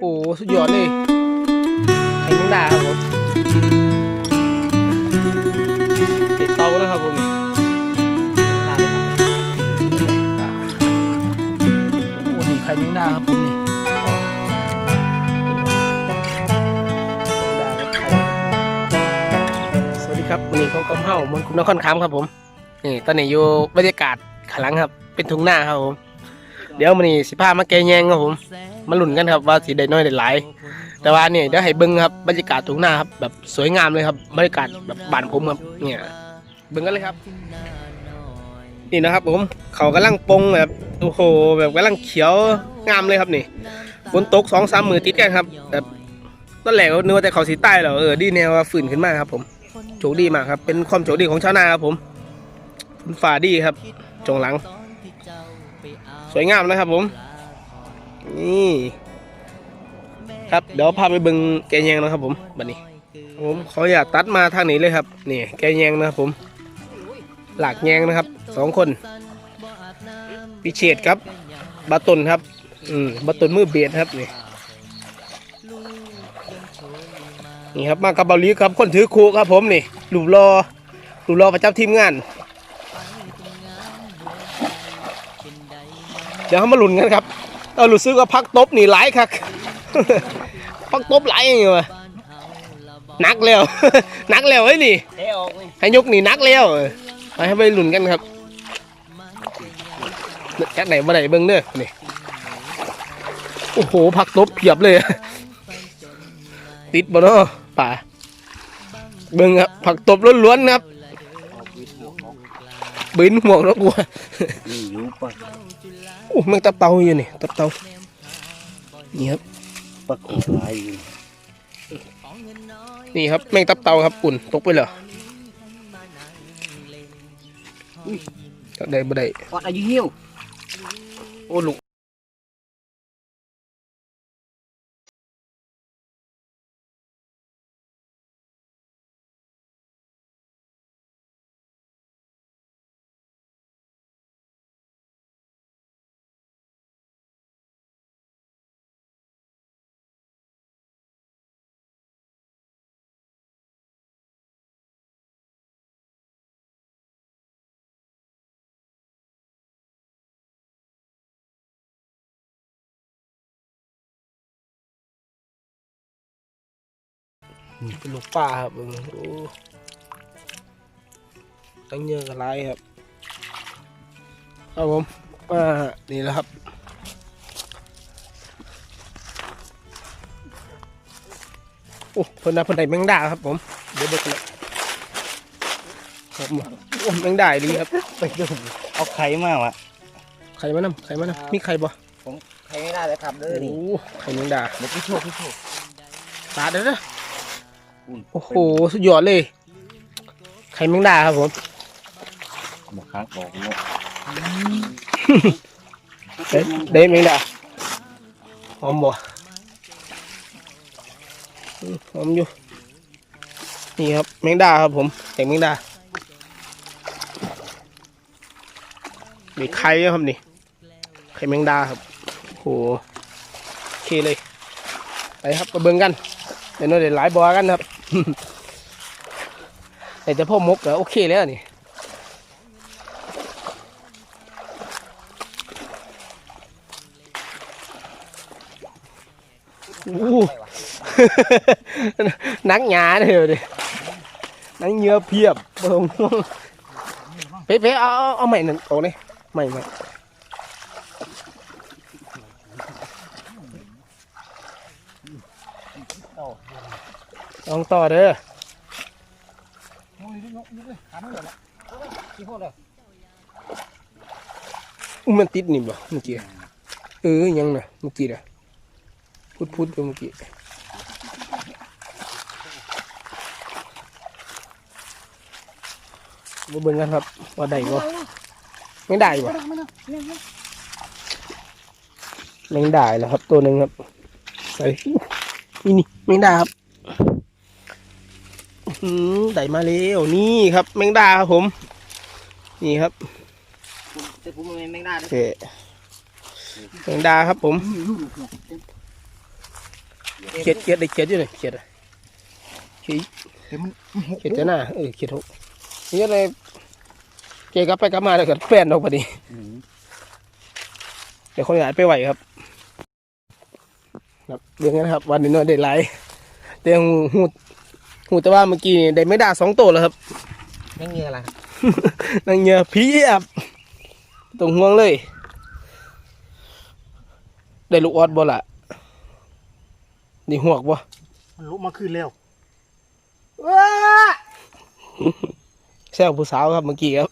โอ้โหสุดยอดเลยไข่แมงดาครับผมติดเตาแล้วครับผมโอ้นี่ไข่แมงดาครับผมนี่สวัสดีครับวันนี้ของกองเฮ้ามนคุณนครคำครับผมนี่ตอนนี้อยู่บรรยากาศขางหลังครับ เป็นทุ่งนาครับผม เดี๋ยวมันนี่สิพามาแกงแยงครับผม มาลุ้นกันครับว่าสีได้น้อยได้หลาย แต่ว่าเนี่ยเดี๋ยวให้เบิ้งครับบรรยากาศทุ่งนาครับแบบสวยงามเลยครับบรรยากาศแบบบ้านผมครับเนี่ยเบิ้งกันเลยครับ นี่นะครับผมเขากำลังปงแบบโอ้โหแบบกำลังเขียวงามเลยครับนี่ฝนตกสองสามมือติดกันครับแบบตอนแรกก็นึกว่าแต่เขาสีใต้เหรอเออดีแนวฝืนขึ้นมาครับ ผมโชคดีมากครับ เป็นความโชคดีของชาวนาครับผมฝนฝ่าดีครับจงหลัง สวยงามนะครับผม นี่ ครับเดี๋ยวพาไปเบึงแกงแยงนะครับผมบัดนี้ ผมเขออยากตัดมาทางนี้เลยครับนี่แกงแยงนะครับผม หลากแยงนะครับสองคนพิเชษครับบาตุนครับ อืมบาตุนมือเบียดครับนี่นี่ครับมากับเบาลีครับคนถือคูครับผมนี่รูปรอรูปรอประจำทีมงาน ดี๋ยวเขามาลุ้นกันครับเรารู้สึกว่าพักตบนี่หลายครับพักตบหลายอย่างเงี้ยวะหนักแล้วหนักแล้วไอ้นี่ให้ยกนี่หนักแล้วไปให้ไปลุ้นกันครับจากไหนมาไหนเบิ้งเด้อนี่โอ้โหพักตบเพียบเลย ติดบ่เนาะป่าเบิ้งครับผักตบล้วนๆครับ บินห่วงแล้วกลัวนี่อยู่ปะโอ้แมันตับเตาอยู่นี่ตับเตานี่ครับปะกดลายอยู่นี่ครับแมงตับเตาครับอุ่นตกไปเหรอได้บ่ได้ปอดอายุเหี้ยวโอ้ลูก เป็นลูกปลาครับเบิ่งโอ้ตั้งเยอะกับไรครับครับผมมานี่แหละครับโอ้เพิ่นน่ะเพิ่นได้แมงดาครับผมเดี๋ยวเด็กเลยครับโอ้แมงดาดีครับไปดูเอาไข่มาวะไข่มานำไข่มานำมีไข่บ่ไข่ไม่ได้เลยครับเด้อโอ้นี่ไข่แมงดาเดี๋ยวพี่โชคพี่โชคตาเด้อเด้ออุ่น โอ้โห สุดยอดเลย ไข่แมงดาครับผมบอกครั้งบอกเนาะเด้เด้แมงดาหอมบ่อืมหอมอยู่ นี่ครับแมงดาครับผมแต่งแมงดามีไข่ด้วยครับนี่ ไข่แมงดาครับโอ้โหโอเคเลย ไปครับมาเบิ่งกัน เดี๋ยวเราเดี๋ยวหลายบัวกันครับ แต่พ่อมกแล้วโอเคแล้วนี่อู้นักหยาเลยวดินักเงือเพียบเบิ่งเป๊ะๆเอาเอาเอาใหม่หนึ่งโตเลยใหม่ใหม่ ลองต่อเด้ออู้มันติดนี่บ่เมื่อกี้เออยังนะเมื่อกี้นะพุดพุดๆอยู่เมื่อกี้มาเบิ่งกันครับว่าได้บ่ไม่ได้บ่แมงได้แล้วครับตัวหนึ่งครับใส่นี่นี่แมงดาครับ ได้มาแล้วนี่ครับ แมงดาครับผม นี่ครับแต่ผมไม่แมงดาโอเคแมงดาครับผมเขียดเขียดได้เขียดอยู่เลยเขียดอะเขียดเดี๋ยวมันหกเขียดจะหน้าเออเขียดหกนี่อะไรเกกลับไปกลับมาแล้วก็แป้นออกพอดีอืมเดี๋ยวคนหายไปไหวครับครับเรื่องนั้นครับ วันนี้เนาะได้หลายแต่หูหู หูแต่ว่าเมื่อกี้นี่ได้ไม่ได้สองตัวแล้วครับ นั่งเงี้ยอะไรนั่งเงียบเพียบตรงห่วงเลย ได้ลูกออดบ่ล่ะนี่หวกบ่มันลุกมาขึ้นแล้วแซวผู้สาวครับเมื่อกี้ครับ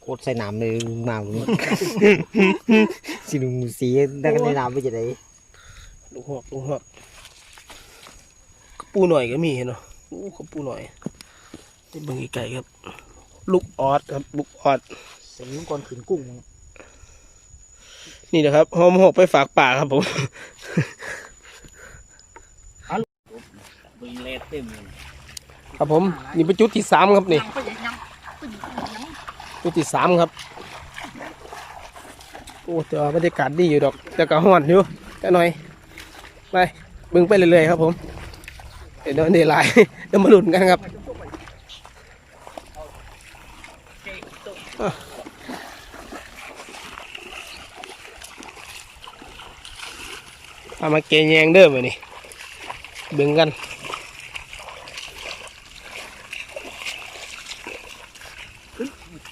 โคตรใส่น้ำเลยมาผมสิลุงสีได้กันในน้ำไปจะได้ ลูกหวกลูกหวกกระปูหน่อยก็มีเห็นเนาะอู้กระปูหน่อยนี่เบิ่งไกลๆครับ ลูกออดครับ ลูกออดใส่นิ้วก่อนขืนกุ้ง นี่นะครับหอมหกไปฝากป่าครับผมเบิ่งเลดเต็มเลยครับผมนี่เป็นจุดที่สามครับนี่จุดที่สามครับโอ้แต่ว่าบรรยากาศดีอยู่ดอกแต่ก็ห้อนอยู่แต่หน่อย ไปบึงไปเรื่อยๆครับผมเดี๋ยวเดี๋ยวไลายเดี๋ยวมาหลุ้นกันครับเอามาเกยแยงเด้อมานี่เบิ่งกัน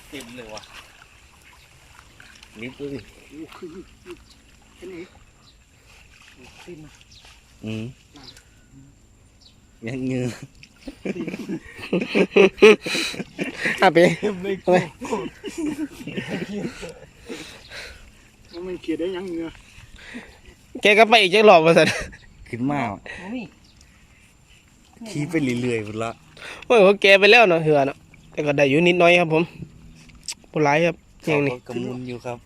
เต็มเลยว่ะลิฟต์เลย อืมยังเงืออะเป๊ะทำไมมันเขียดได้ยังเงือแกก็ไปอีกจักรอบมาสันขึ้นมาขี่ไปเรื่อยๆหมดละโอ้ยว่าแกไปแล้วเนาะเหือเนาะแต่ก็ได้อยู่นิดหน้อยครับผมผู้ร้ายครับอย่างนี้เขาก็กำมุนอยู่ครับ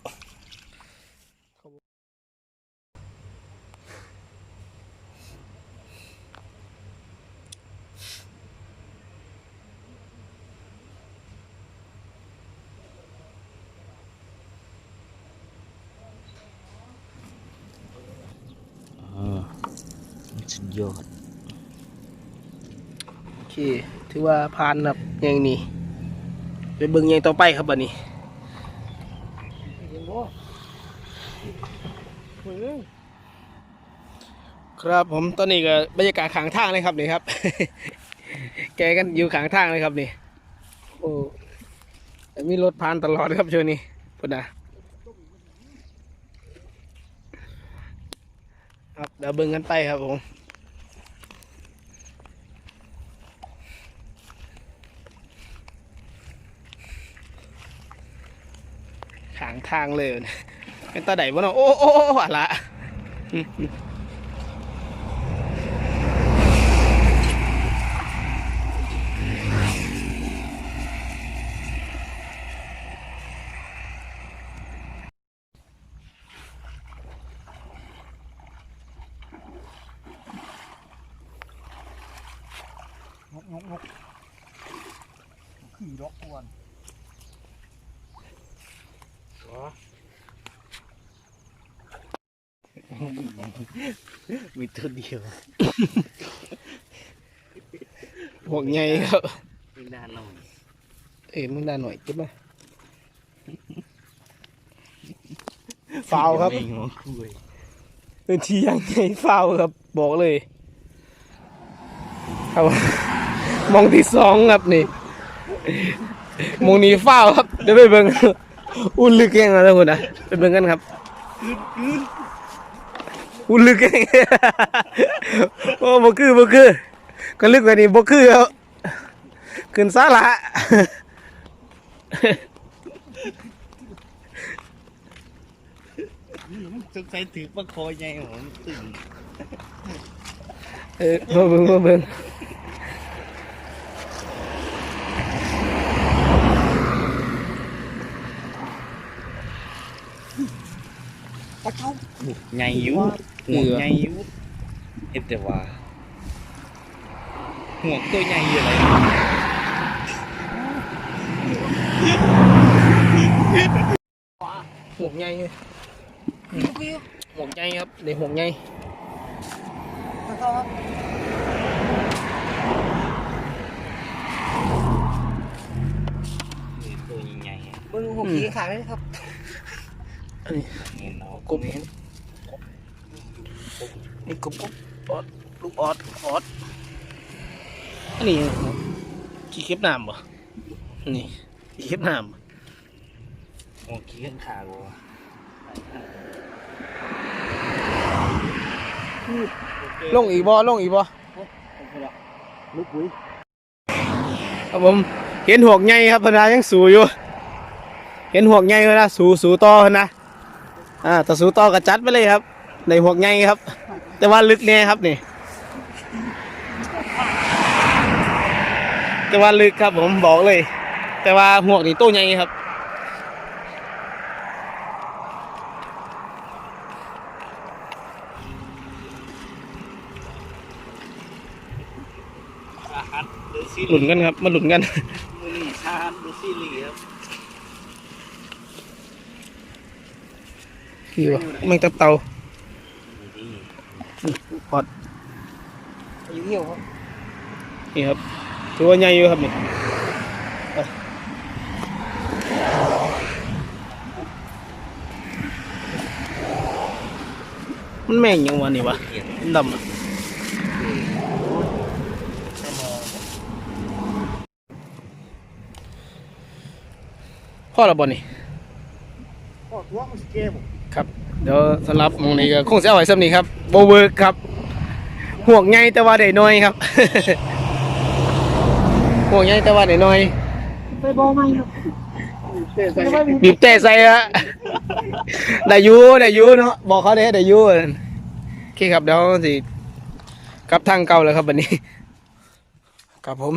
ยอด โอเค ถือว่าผ่านครับย่างนี้ไปเบิ่งย่างต่อไปครับบัดนี้ครับผมตอนนี้ก็บรรยากาศขางทางเลยครับนี่ครับ แกกันอยู่ขางทางเลยครับนี่โอ้มีรถผ่านตลอดครับช่วงนี้พุดนะครับเดี๋ยวเบิ่งกันไปครับผม ขางทางเลยเป็นตาไดบ่เนาะโอ้โอ้โอ้อะละ ขี่ดอกอ้วน มีตัวเดียวพวกใหญ่ครับมีด้านหน่อยเอ้ยมึงได้หน่อยเก็บมาฟาวครับไม่หัวคุยเป็นทีอย่างใหญ่ฟาวครับ บอกเลยครับมองที่สองครับนี่มองนี้ฟาวครับเดี๋ยวไปเบิ่งอุ่นลึกแก่งแล้วคุณนะไปเบิ่งกันครับอุ่น ลึกแก่งโอ้บ่คือบ่คือก็ลึกกว่านี้บ่คือครับขึ้นซาละสงสัยถือประคอใหญ่ผมตึงเออมาเบิ่งมาเบิ่งใหญ่อยู่ หัวใหญ่อยู่เอ็ดแต่ว่าหัวตัวใหญ่อยู่เลยหมวกใหญ่เลยห่วงใยครับในห่วงใยนี่ตัวใหญ่มึงหัวขี้ขาดไหมครับ อันนี้ๆเห็นเนาะกบเห็น นี่กบกบออดลูกออดออดอันนี้ขี้เข็บน้ำบ่นี่ขี้เข็บน้ำโอ้ขี้ข้างขากูลงอีกบ่ลงอีกบ่ลูกปุ้ยครับผมเห็นหวกใหญ่ครับพนายังสูอยู่ เห็นหวกใหญ่พนะสูสูต่อพนะอ่าแต่สูต่อก็จัดไปเลยครับในหวกใหญ่ครับ แต่ว่าลึกแน่ครับนี่ แต่ว่าลึกครับผมบอกเลย แต่ว่าหวกนี่โตใหญ่ครับชาฮัดดูซีหลุนกันครับ มาหลุนกันมือนี่ชาฮัดดูซีรีส์ครับนี่วะแมงตับเตาดี พอดอยู่เหี่ยวครับนี่ครับถือว่าใหญ่อยู่ครับนี่ไปมันแม่งยังวะนี่วะเห็นมันดำอะพ่อละบอนี่ก็ทั่วมันสเกมครับ เดี๋ยวสำหรับหมองนี้ก็คงจะเอาไว้สำนี้ครับโบเวิร์กครับห่วงใหญ่แต่ว่าได้น้อยครับ ห่วงใหญ่แต่ว่าได้น้อยไปบอกไม่ครับบีบแต่ใส่อะได้อยูได้อยูเนาะบอกเขาเด้ได้อยูโอเคครับเดี๋ยวสิกลับทางเก่าแล้วครับวันนี้ครับผม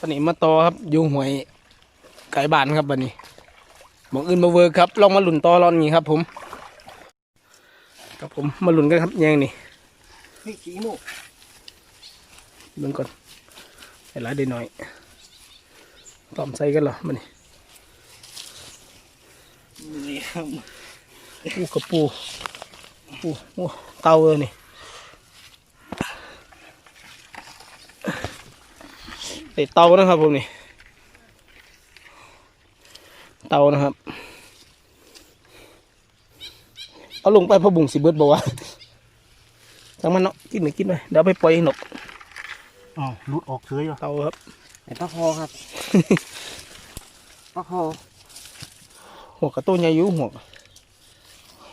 วันนี้มาต่อครับอยูหวยไก่บ้านครับวันนี้หมองอื่นมาเวิร์กครับลองมาหลุนต่อรอนนี้ครับผม ครับผมมาหลุนกันครับแยงนี่เฮ้ยขี้โม่เบิ่งก่อนใส่หลายได้หน่อยต้อมใส่กันเหรอมันนี่นี่ครับปูกระปูปูโอ้เตาเลยนี่ไอเตานะครับผมนี่ เตานะครับ เอาลงไปพะบุงสิเบิดบอกว่าจังมันเนาะกินหนึ่งกินไปเดี๋ยวเอาไปปล่อยให้นกอ๋อรุดออกเฉยอะเตาครับไอ้ปลาคอครับปลาคอหัวกระตุ้นใหญ่อยุ่หัวก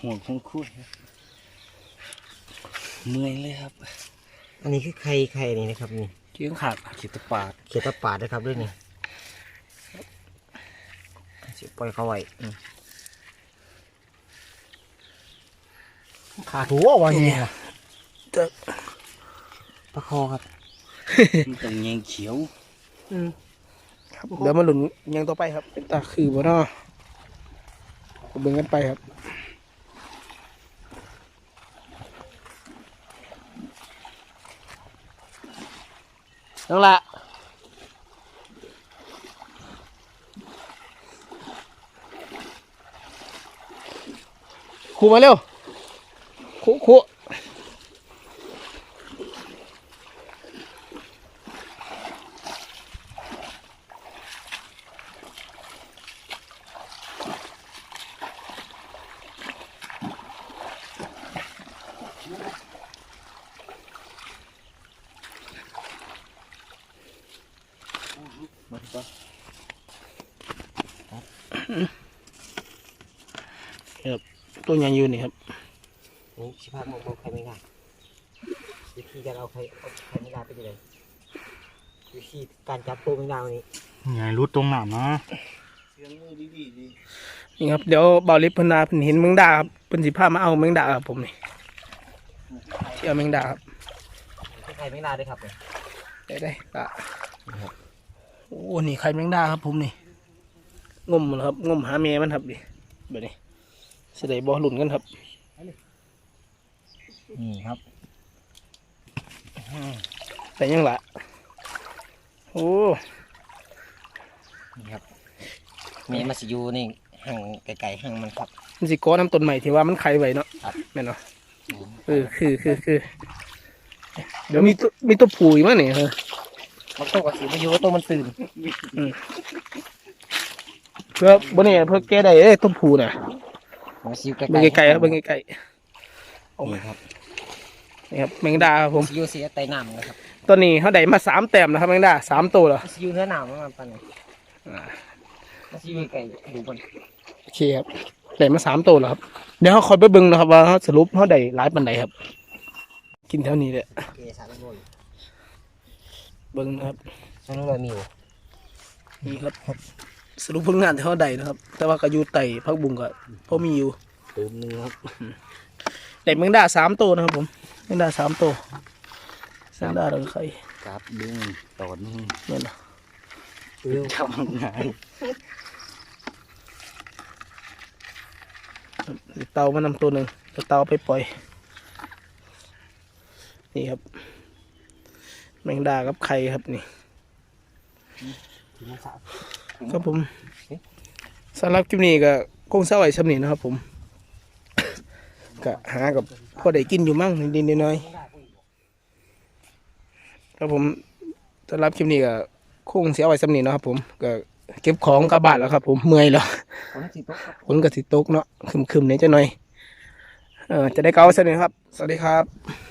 ห่วงคงคุยเมื่อยเลยครับ อันนี้คือไข่ไข่นี่นะครับนี่เกี้ยงขาดขีดตะปาดเขียดตะปาดนะครับด้วยนี่สิปล่อยเขาไว้อืม ขาดหัววะเนี่ยจะปลาคอครับมันต้องแยงเขียวครับเดี๋ยวมาหลุนยังต่อไปครับเป็นตาคือบ่เนาะก็เบิ่งกันไปครับนั่งละครูมาเร็ว ครูครูตัวใหญ่อยู่นี่ครับนี่ ชิพาโมโมไข่ไม่ได้วิธีการเอาไข่เอาไข่ไม่ได้เป็นยังไงวิธีการจับตัวไม่ได้วันนี้ใหญ่รุดตรงหนามนะนี่ครับเดี๋ยวเบาลิฟเพนนาเพิ่นเห็นแมงดาครับเพิ่นสิพามาเอาแมงดาครับผมนี่ที่เอาแมงดาครับไข่ไม่ได้ด้วยครับเนี่ยได้ได้ละโอ้นี่ไข่แมงดาครับผมนี่งมมันครับงมหาเมียมันครับดิแบบนี้สิได้บ่หลุนกันครับ นี่ครับแต่ยังละโอ้นี่ครับเมียมาสิอยูนี่ห่างไกลๆห่างมันครับมันสิก้อน้ำต้นใหม่ที่ว่ามันไข่ไว้เนาะแม่นเนาะเออคือคือคือเดี๋ยวมีตัวมีตัวผูอีกมั้งเนี่ยเออมันโตกับสีมาอยู่ว่าโตมันตื่นเพื่อบนนี้เพื่อแก้ได้เอ้ยตัวผูน่ะมาซิวไกลเบิ่งไกลๆครับเบิ่งไกลนี่ครับๆ นี่ครับแมงดาครับผมซิวเสียไตน้ำนะครับตัวนี้เขาได้มาสามแต้มแล้วครับแมงดาสามตัวเหรอซิวเนื้อหนาวมันปันนี่มาซิวไกลดูบนโอเคครับได้มาสามตัวแล้วครับเดี๋ยวเขาคอยไปเบิ่งนะครับว่าเขาสรุปเขาได้หลายปันใดครับ กินเท่านี้แหละเกสารโบยเบิ่งนะครับฉันรู้ว่ามีอยู่นี่ครับสรุปผลงานที่เขาได้นะครับ แต่ว่าก็อยู่ไต่พักบุงก็พอมีอยู่ตื่นนึงครับได้แมงดาสามตัวนะครับผม แมงดาสามตัวแมงดาเราไข่ครับดึงตอดนี่เนี่ยนะเร็วทำไงเตามานำตัวหนึ่งแล้วเตาเอาไปปล่อย นี่ครับ แมงดากับไข่ครับนี่ถึงมาสาวครับผมสำหรับคลิปนี้ก็คงเศร้าไว้สำนีนะครับผม ก็หากับพอได้กินอยู่มั่งนิดๆหน้อยๆครับผมสำหรับคลิปนี้ก็คงเสียไว้สำนีเนาะครับผมก็เก็บของกลับบ้านแล้วครับ ผมเมื่อยแล้วคนสิโต๊ะครับฝนก็สิตกเนาะคึมๆเนี่ยจะหน่อยเออจะได้เกาสวัสดีครับ สวัสดีครับ